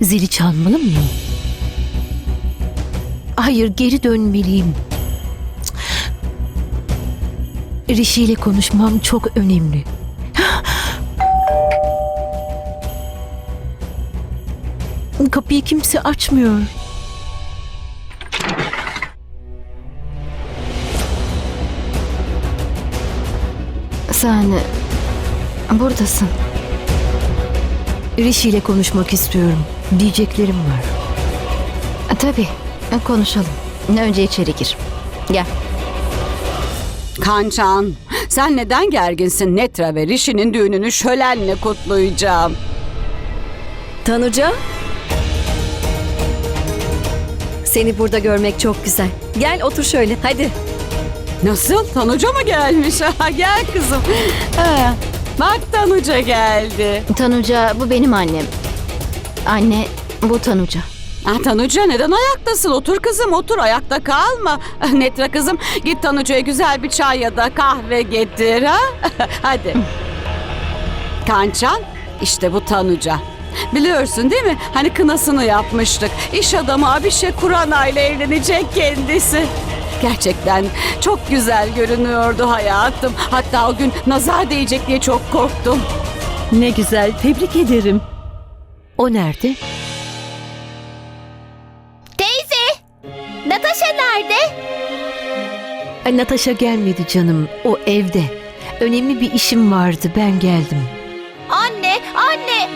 Zili çalmalı mıyım? Hayır, geri dönmeliyim. Rishi ile konuşmam çok önemli. Kapıyı kimse açmıyor. Sen buradasın. Rishi ile konuşmak istiyorum. Diyeceklerim var. E, Tabii. e, Konuşalım. Önce içeri gir. Gel. Kançan, sen neden gerginsin? Netra ve Rishi'nin düğününü şölenle kutlayacağım. Tanuca? Seni burada görmek çok güzel. Gel otur şöyle hadi. Nasıl? Tanuca mı gelmiş? Ha, Gel kızım. Ha, bak Tanuca geldi. Tanuca bu benim annem. Anne bu Tanuca. Ah, Tanuca neden ayaktasın? Otur kızım otur ayakta kalma. Ah, Netra kızım git Tanuca'ya güzel bir çay ya da kahve getir ha. Hadi. Kançan işte bu Tanuca. Biliyorsun değil mi? Hani kınasını yapmıştık. İş adamı Abişe Kurana ile evlenecek kendisi. Gerçekten çok güzel görünüyordu hayatım. Hatta o gün nazar değecek diye çok korktum. Ne güzel, tebrik ederim. O nerede? Teyze! Natasha nerede? Ay, Natasha gelmedi canım. O evde. Önemli bir işim vardı. Ben geldim. Anne, anne,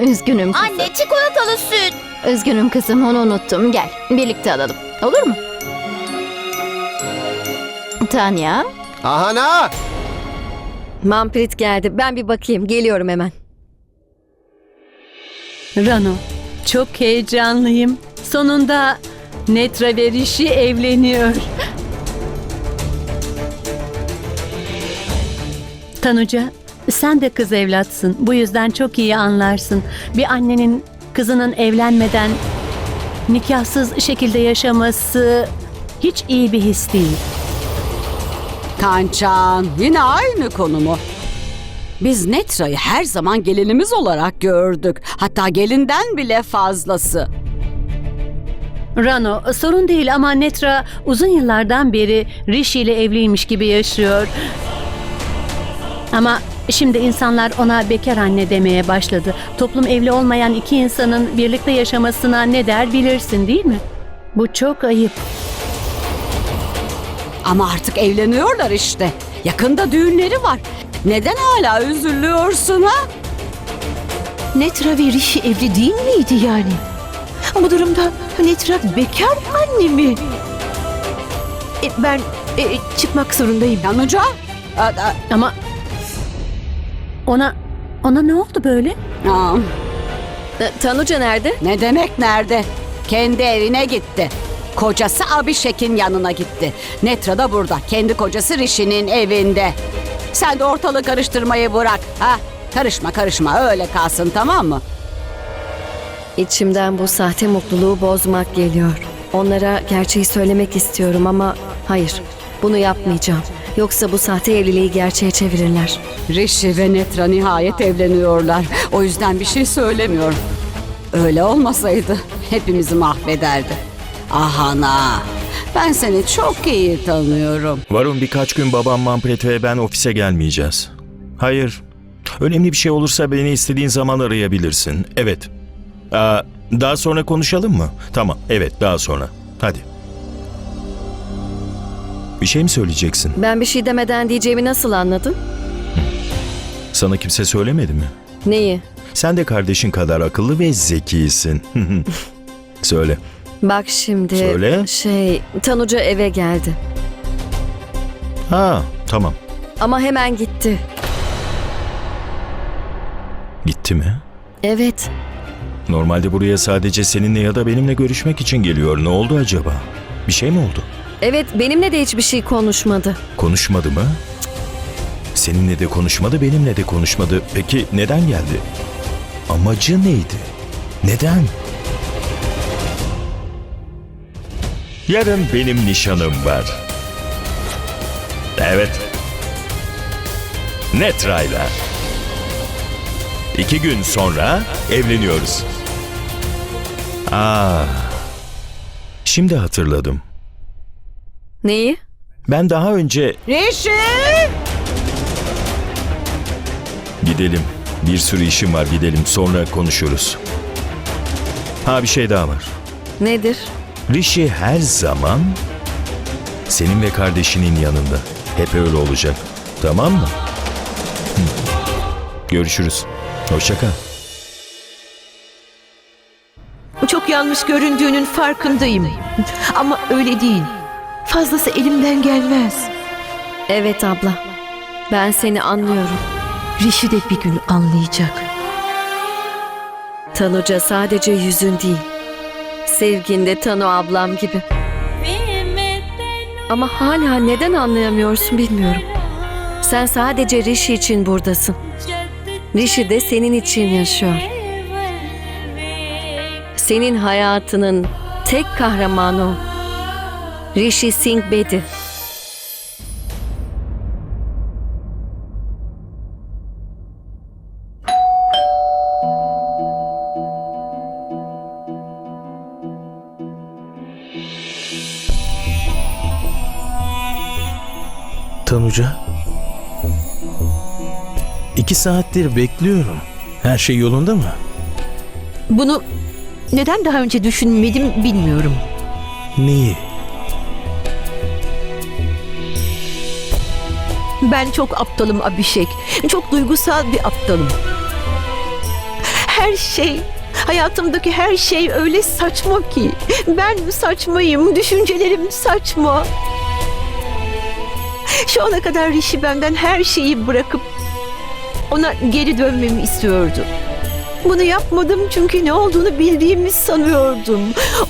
Üzgünüm kızım. anne çikolatalı süt. Üzgünüm kızım onu unuttum. Gel birlikte alalım. Olur mu? Tanya. Ahana! Mamprit geldi. Ben bir bakayım. Geliyorum hemen. Rano, çok heyecanlıyım. Sonunda Netra ve Rishi evleniyor. Tanuca, sen de kız evlatsın. Bu yüzden çok iyi anlarsın. Bir annenin kızının evlenmeden nikahsız şekilde yaşaması hiç iyi bir his değil. Kançan yine aynı konu mu? Biz Netra'yı her zaman gelinimiz olarak gördük. Hatta gelinden bile fazlası. Rano, sorun değil ama Netra uzun yıllardan beri Rishi ile evliymiş gibi yaşıyor. Ama şimdi insanlar ona bekar anne demeye başladı. Toplum evli olmayan iki insanın birlikte yaşamasına ne der bilirsin değil mi? Bu çok ayıp. Ama artık evleniyorlar işte. Yakında düğünleri var. Neden hala üzülüyorsun ha? Netra ve Rishi evli değil miydi yani? Bu durumda Netra bekar anne mi? E, ben e, çıkmak zorundayım. Aa, Ama ona ona ne oldu böyle? aa, E, Tanuca nerede? ne demek nerede? Kendi evine gitti. Kocası Abişek'in yanına gitti. Netra da burada. Kendi kocası Rishi'nin evinde. Sen de ortalığı karıştırmayı bırak. Ha? Karışma karışma öyle kalsın tamam mı? İçimden bu sahte mutluluğu bozmak geliyor. Onlara gerçeği söylemek istiyorum ama hayır. Bunu yapmayacağım. Yoksa bu sahte evliliği gerçeğe çevirirler. Rishi ve Netra nihayet evleniyorlar. O yüzden bir şey söylemiyorum. Öyle olmasaydı hepimizi mahvederdi. Ahana, ben seni çok iyi tanıyorum. Varun birkaç gün babam Mampret ve ben ofise gelmeyeceğiz. Hayır. Önemli bir şey olursa beni istediğin zaman arayabilirsin. Evet. Aa, daha sonra konuşalım mı? Tamam. Evet daha sonra. Hadi. Bir şey mi söyleyeceksin? Ben bir şey demeden diyeceğimi nasıl anladın? Sana kimse söylemedi mi? Neyi? Sen de kardeşin kadar akıllı ve zekisin. Söyle. Bak şimdi. Söyle. Şey, Tanuca eve geldi. Ha, tamam. Ama hemen gitti. Gitti mi? Evet. Normalde buraya sadece seninle ya da benimle görüşmek için geliyor. Ne oldu acaba? Bir şey mi oldu? Evet, benimle de hiçbir şey konuşmadı. Konuşmadı mı? Seninle de konuşmadı, benimle de konuşmadı. Peki neden geldi? Amacı neydi? Neden? Yarın benim nişanım var. Evet. Netra'yla. İki gün sonra evleniyoruz. Aa. Şimdi hatırladım. Neyi? Ben daha önce Rişi! gidelim. Bir sürü işim var gidelim sonra konuşuruz. Ha bir şey daha var. Nedir? Rishi her zaman senin ve kardeşinin yanında. Hep öyle olacak. Tamam mı? Hı. Görüşürüz. Hoşça kal. Çok yanlış göründüğünün farkındayım. Ama öyle değil. Fazlası elimden gelmez. Evet abla. Ben seni anlıyorum. Rişi de bir gün anlayacak. Tanuca sadece yüzün değil. Sevgin de Tanu ablam gibi. Ama hala neden anlayamıyorsun bilmiyorum. Sen sadece Rishi için buradasın. Rishi de senin için yaşıyor. Senin hayatının tek kahramanı o. Rishi Singh Bedi. Tanuca. İki saattir bekliyorum. Her şey yolunda mı? Bunu neden daha önce düşünmedim bilmiyorum. Neyi? Ben çok aptalım Abişek. Çok duygusal bir aptalım. Her şey, hayatımdaki her şey öyle saçma ki. Ben saçmayım, düşüncelerim saçma. Şu ana kadar Rişi benden her şeyi bırakıp ona geri dönmemi istiyordu. Bunu yapmadım çünkü ne olduğunu bildiğimi sanıyordum.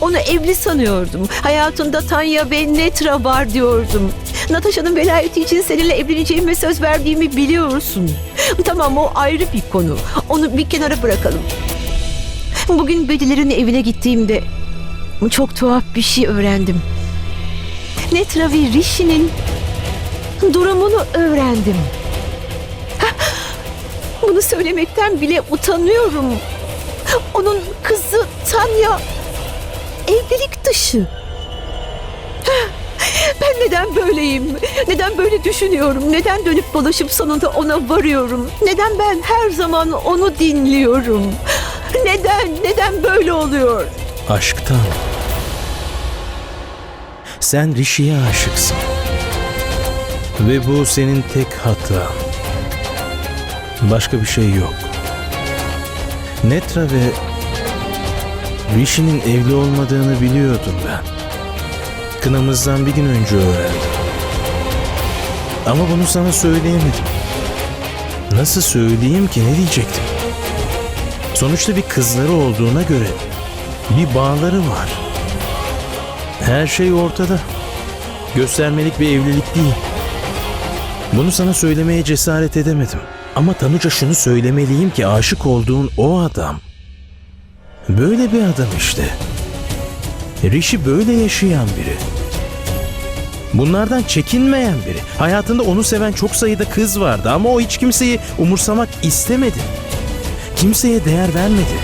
Onu evli sanıyordum. Hayatında Tanya ve Netra var diyordum. Natasha'nın velayeti için seninle evleneceğime söz verdiğimi biliyorsun. Tamam o ayrı bir konu. Onu bir kenara bırakalım. Bugün Bedilerin evine gittiğimde çok tuhaf bir şey öğrendim. Netra ve Rishi'nin durumunu öğrendim. Bunu söylemekten bile utanıyorum. Onun kızı Tanya evlilik dışı. Ben neden böyleyim? Neden böyle düşünüyorum? Neden dönüp dolaşıp sonunda ona varıyorum? Neden ben her zaman onu dinliyorum? Neden? Neden böyle oluyor? Aşktan. Sen Rishi'ye aşıksın. Ve bu senin tek hatan. Başka bir şey yok. Netra ve Rishi'nin evli olmadığını biliyordum ben. Kınamızdan bir gün önce öğrendim. Ama bunu sana söyleyemedim. Nasıl söyleyeyim ki ne diyecektim? Sonuçta bir kızları olduğuna göre bir bağları var. Her şey ortada. Göstermelik bir evlilik değil. Bunu sana söylemeye cesaret edemedim. Ama Tanuca şunu söylemeliyim ki aşık olduğun o adam böyle bir adam işte. Rishi böyle yaşayan biri. Bunlardan çekinmeyen biri. Hayatında onu seven çok sayıda kız vardı ama o hiç kimseyi umursamak istemedi. Kimseye değer vermedi.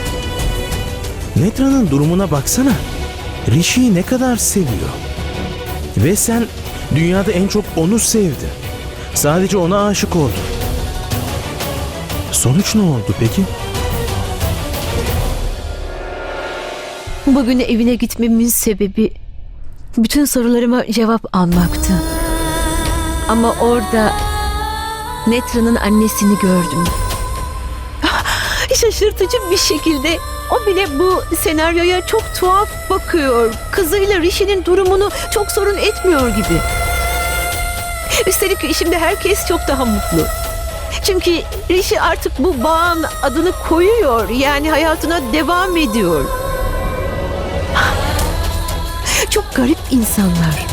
Netra'nın durumuna baksana. Rishi'yi ne kadar seviyor. Ve sen dünyada en çok onu sevdin. Sadece ona aşık oldun. Sonuç ne oldu peki? Bugün evine gitmemin sebebi bütün sorularıma cevap almaktı. Ama orada Netra'nın annesini gördüm. Şaşırtıcı bir şekilde o bile bu senaryoya çok tuhaf bakıyor. Kızıyla Rishi'nin durumunu çok sorun etmiyor gibi. Üstelik şimdi herkes çok daha mutlu. Çünkü Rishi artık bu bağın adını koyuyor. Yani hayatına devam ediyor. Çok garip insanlar.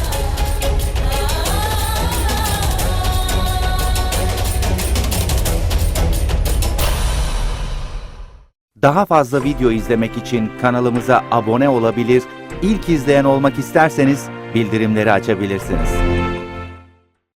Daha fazla video izlemek için kanalımıza abone olabilir, ilk izleyen olmak isterseniz bildirimleri açabilirsiniz.